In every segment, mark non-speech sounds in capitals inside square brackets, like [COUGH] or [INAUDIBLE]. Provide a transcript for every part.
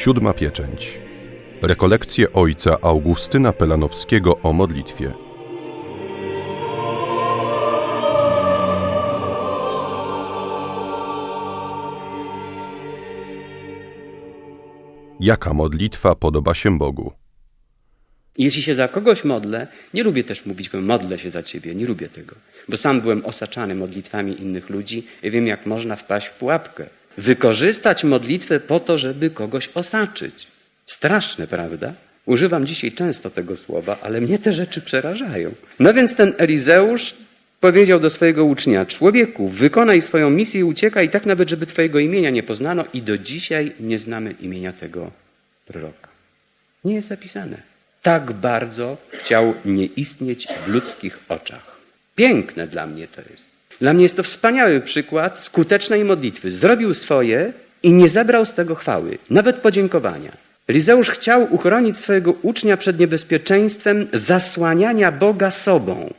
Siódma pieczęć. Rekolekcje ojca Augustyna Pelanowskiego o modlitwie. Jaka modlitwa podoba się Bogu? Jeśli się za kogoś modlę, nie lubię też mówić, modlę się za ciebie, nie lubię tego. Bo sam byłem osaczany modlitwami innych ludzi i wiem, jak można wpaść w pułapkę. Wykorzystać modlitwę po to, żeby kogoś osaczyć. Straszne, prawda? Używam dzisiaj często tego słowa, ale mnie te rzeczy przerażają. No więc ten Elizeusz powiedział do swojego ucznia: Człowieku, wykonaj swoją misję i uciekaj, tak nawet, żeby twojego imienia nie poznano, i do dzisiaj nie znamy imienia tego proroka. Nie jest zapisane. Tak bardzo chciał nie istnieć w ludzkich oczach. Piękne dla mnie to jest. Dla mnie jest to wspaniały przykład skutecznej modlitwy. Zrobił swoje i nie zebrał z tego chwały, nawet podziękowania. Elizeusz chciał uchronić swojego ucznia przed niebezpieczeństwem zasłaniania Boga sobą.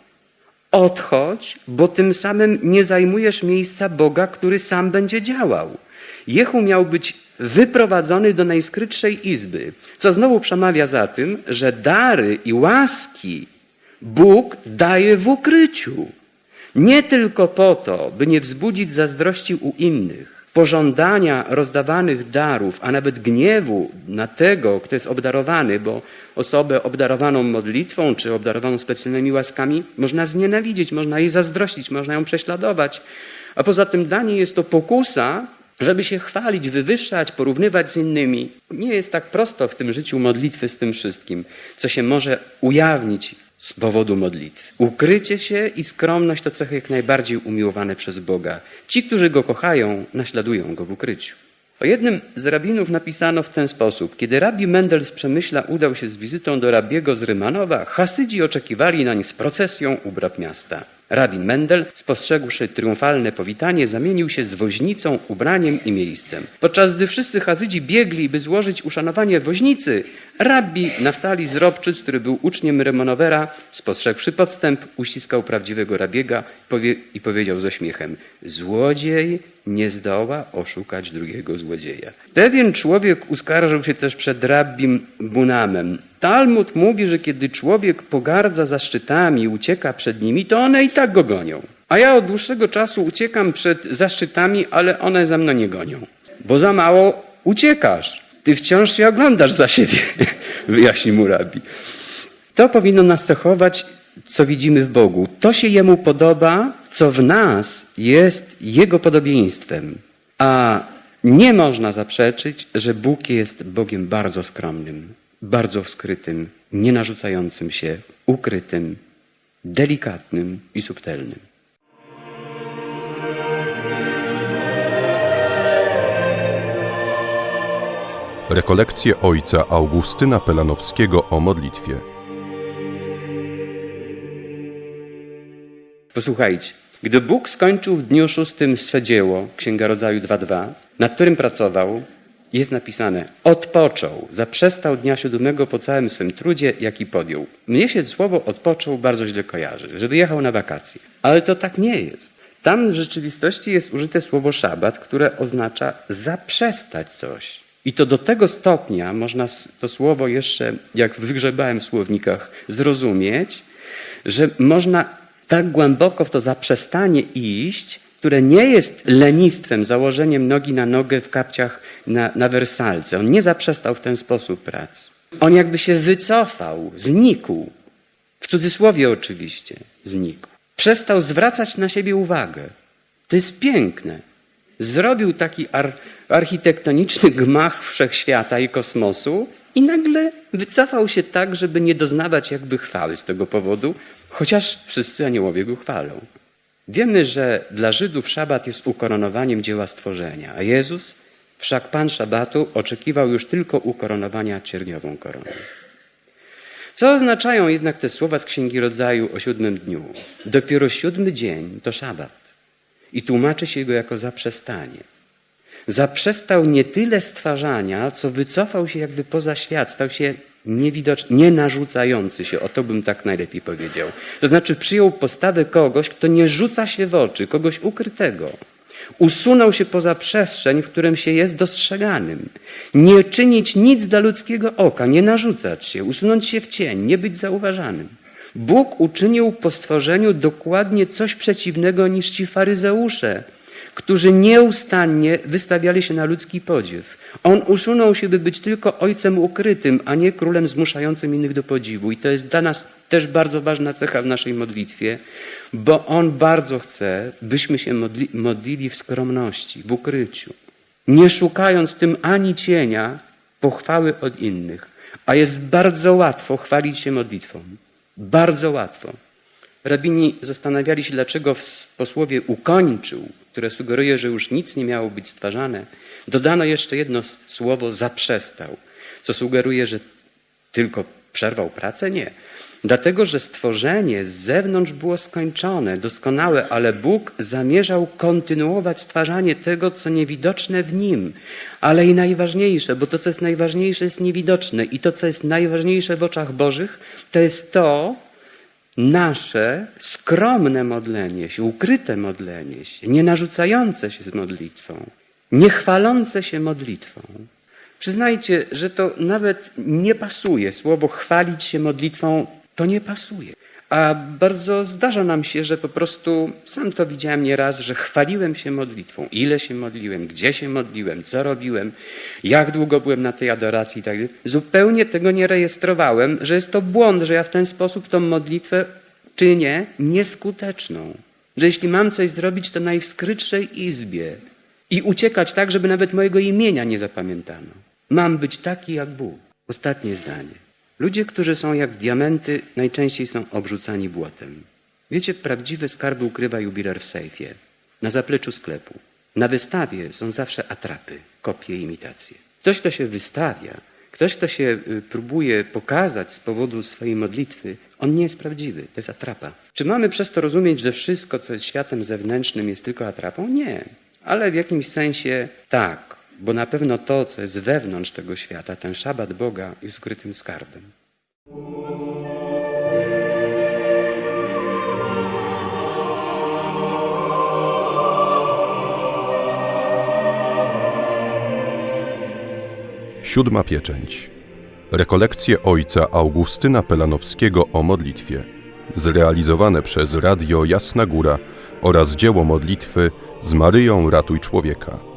Odchodź, bo tym samym nie zajmujesz miejsca Boga, który sam będzie działał. Jehu miał być wyprowadzony do najskrytszej izby, co znowu przemawia za tym, że dary i łaski Bóg daje w ukryciu. Nie tylko po to, by nie wzbudzić zazdrości u innych, pożądania rozdawanych darów, a nawet gniewu na tego, kto jest obdarowany, bo osobę obdarowaną modlitwą czy obdarowaną specjalnymi łaskami można znienawidzieć, można jej zazdrościć, można ją prześladować. A poza tym dla niej jest to pokusa, żeby się chwalić, wywyższać, porównywać z innymi. Nie jest tak prosto w tym życiu modlitwy z tym wszystkim, co się może ujawnić z powodu modlitwy. Ukrycie się i skromność to cechy jak najbardziej umiłowane przez Boga. Ci, którzy Go kochają, naśladują Go w ukryciu. O jednym z rabinów napisano w ten sposób. Kiedy rabi Mendel z Przemyśla udał się z wizytą do rabiego z Rymanowa, Hasydzi oczekiwali nań z procesją u brat miasta. Rabin Mendel, spostrzegłszy triumfalne powitanie, zamienił się z woźnicą, ubraniem i miejscem. Podczas gdy wszyscy Hazydzi biegli, by złożyć uszanowanie woźnicy, rabbi Naftali z Robczyc, który był uczniem Rymonowera, spostrzegłszy podstęp, uściskał prawdziwego rabiega powie- i powiedział ze śmiechem: Złodziej nie zdoła oszukać drugiego złodzieja. Pewien człowiek uskarżył się też przed rabbim Bunamem. Talmud mówi, że kiedy człowiek pogardza zaszczytami i ucieka przed nimi, to one i tak go gonią. A ja od dłuższego czasu uciekam przed zaszczytami, ale one za mną nie gonią. Bo za mało uciekasz. Ty wciąż się oglądasz za siebie, [LAUGHS] wyjaśni mu rabbi. To powinno nas cechować, co widzimy w Bogu. To się Jemu podoba, co w nas jest Jego podobieństwem. A nie można zaprzeczyć, że Bóg jest Bogiem bardzo skromnym, bardzo skrytym, nie narzucającym się, ukrytym, delikatnym i subtelnym. Rekolekcje ojca Augustyna Pelanowskiego o modlitwie. Posłuchajcie. Gdy Bóg skończył w dniu szóstym swe dzieło, Księga Rodzaju 2.2, nad którym pracował, jest napisane, odpoczął, zaprzestał dnia siódmego po całym swym trudzie, jaki podjął. Mnie się słowo odpoczął bardzo źle kojarzy, że wyjechał na wakacje. Ale to tak nie jest. Tam w rzeczywistości jest użyte słowo szabat, które oznacza zaprzestać coś. I to do tego stopnia można to słowo jeszcze, jak wygrzebałem w słownikach, zrozumieć, że można tak głęboko w to zaprzestanie iść, które nie jest lenistwem, założeniem nogi na nogę w kapciach na, na wersalce. On nie zaprzestał w ten sposób pracy. On jakby się wycofał, znikł. W cudzysłowie oczywiście znikł. Przestał zwracać na siebie uwagę. To jest piękne. Zrobił taki ar architektoniczny gmach wszechświata i kosmosu i nagle wycofał się tak, żeby nie doznawać jakby chwały z tego powodu, chociaż wszyscy aniołowie go chwalą. Wiemy, że dla Żydów szabat jest ukoronowaniem dzieła stworzenia, a Jezus, wszak Pan szabatu, oczekiwał już tylko ukoronowania cierniową koroną. Co oznaczają jednak te słowa z Księgi Rodzaju o siódmym dniu? Dopiero siódmy dzień to szabat i tłumaczy się go jako zaprzestanie. Zaprzestał nie tyle stwarzania, co wycofał się jakby poza świat, stał się Niewidoczny, nie narzucający się, o to bym tak najlepiej powiedział. To znaczy przyjął postawę kogoś, kto nie rzuca się w oczy, kogoś ukrytego. Usunął się poza przestrzeń, w którym się jest dostrzeganym. Nie czynić nic dla ludzkiego oka, nie narzucać się, usunąć się w cień, nie być zauważanym. Bóg uczynił po stworzeniu dokładnie coś przeciwnego niż ci faryzeusze, którzy nieustannie wystawiali się na ludzki podziew. On usunął się, by być tylko ojcem ukrytym, a nie królem zmuszającym innych do podziwu. I to jest dla nas też bardzo ważna cecha w naszej modlitwie, bo On bardzo chce, byśmy się modli, modlili w skromności, w ukryciu, nie szukając tym ani cienia pochwały od innych. A jest bardzo łatwo chwalić się modlitwą. Bardzo łatwo. Rabini zastanawiali się, dlaczego w posłowie ukończył, które sugeruje, że już nic nie miało być stwarzane, dodano jeszcze jedno słowo zaprzestał, co sugeruje, że tylko przerwał pracę? Nie. Dlatego, że stworzenie z zewnątrz było skończone, doskonałe, ale Bóg zamierzał kontynuować stwarzanie tego, co niewidoczne w nim. Ale i najważniejsze, bo to, co jest najważniejsze, jest niewidoczne, i to, co jest najważniejsze w oczach Bożych, to jest to, nasze skromne modlenie się, ukryte modlenie się, nie narzucające się z modlitwą, nie chwalące się modlitwą. Przyznajcie, że to nawet nie pasuje. Słowo chwalić się modlitwą to nie pasuje. A bardzo zdarza nam się, że po prostu sam to widziałem nieraz, że chwaliłem się modlitwą. Ile się modliłem, gdzie się modliłem, co robiłem, jak długo byłem na tej adoracji i tak dalej. Zupełnie tego nie rejestrowałem, że jest to błąd, że ja w ten sposób tą modlitwę czynię nieskuteczną. Że jeśli mam coś zrobić, to najwskrytszej izbie i uciekać tak, żeby nawet mojego imienia nie zapamiętano. Mam być taki jak Bóg. Ostatnie zdanie. Ludzie, którzy są jak diamenty, najczęściej są obrzucani błotem. Wiecie, prawdziwe skarby ukrywa jubiler w sejfie, na zapleczu sklepu. Na wystawie są zawsze atrapy, kopie imitacje. Ktoś, kto się wystawia, ktoś, kto się y, próbuje pokazać z powodu swojej modlitwy, on nie jest prawdziwy, to jest atrapa. Czy mamy przez to rozumieć, że wszystko, co jest światem zewnętrznym, jest tylko atrapą? Nie, ale w jakimś sensie tak, bo na pewno to, co jest wewnątrz tego świata, ten szabat Boga, jest ukrytym skarbem. Siódma pieczęć. Rekolekcje ojca Augustyna Pelanowskiego o modlitwie. Zrealizowane przez Radio Jasna Góra oraz dzieło modlitwy z Maryją Ratuj Człowieka.